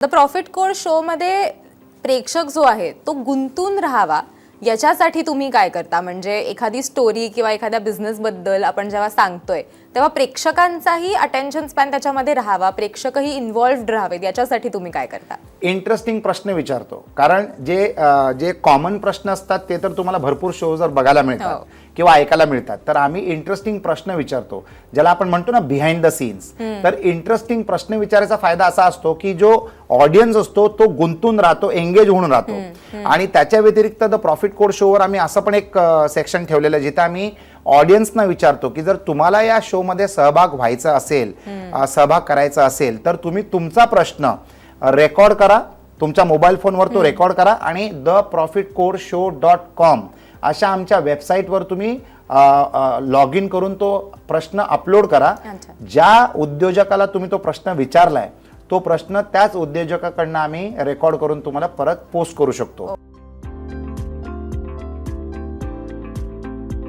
The profit code शोमध्ये प्रेक्षक जो आहे तो गुंतून राहावा. याच्यासाठी तुम्ही काय करता? म्हणजे एखादी स्टोरी किंवा एखाद्या बिझनेसबद्दल आपण जेव्हा सांगतोय तेव्हा प्रेक्षकांचाही अटेन्शन स्पॅन त्याच्यामध्ये राहावा प्रेक्षकही इन्व्हॉल्व्ड राहावेत याच्यासाठी तुम्ही काय करता? इंटरेस्टिंग प्रश्न विचारतो. कारण जे अ, जे कॉमन प्रश्न असतात ते तर तुम्हाला भरपूर शोजवर बघायला मिळतात हो. किंवा ऐकायला मिळतात. तर आम्ही इंटरेस्टिंग प्रश्न विचारतो. ज्याला आपण म्हणतो ना बिहाइंड द सीन्स तर इंटरेस्टिंग प्रश्न विचारायचा फायदा असा असतो की जो ऑडियन्स असतो तो गुंतून राहतो एंगेज होऊन राहतो. आणि त्याच्या व्यतिरिक्त द प्रॉफिट कोड शोवर आम्ही असं पण एक सेक्शन ठेवलेलं आहे जिथे आम्ही ऑडियन्सना विचारतो की जर तुम्हाला या शोमध्ये सहभाग व्हायचा असेल सहभाग करायचा असेल तर तुम्ही तुमचा प्रश्न रेकॉर्ड करा तुमच्या मोबाईल फोनवर तो रेकॉर्ड करा आणि the profit code show dot com अशा आमच्या वेबसाईटवर तुम्ही लॉग इन करून तो प्रश्न अपलोड करा. ज्या उद्योजकाला तुम्ही तो प्रश्न विचारलाय तो प्रश्न त्याच उद्योजकाकडनं आम्ही रेकॉर्ड करून तुम्हाला परत पोस्ट करू शकतो.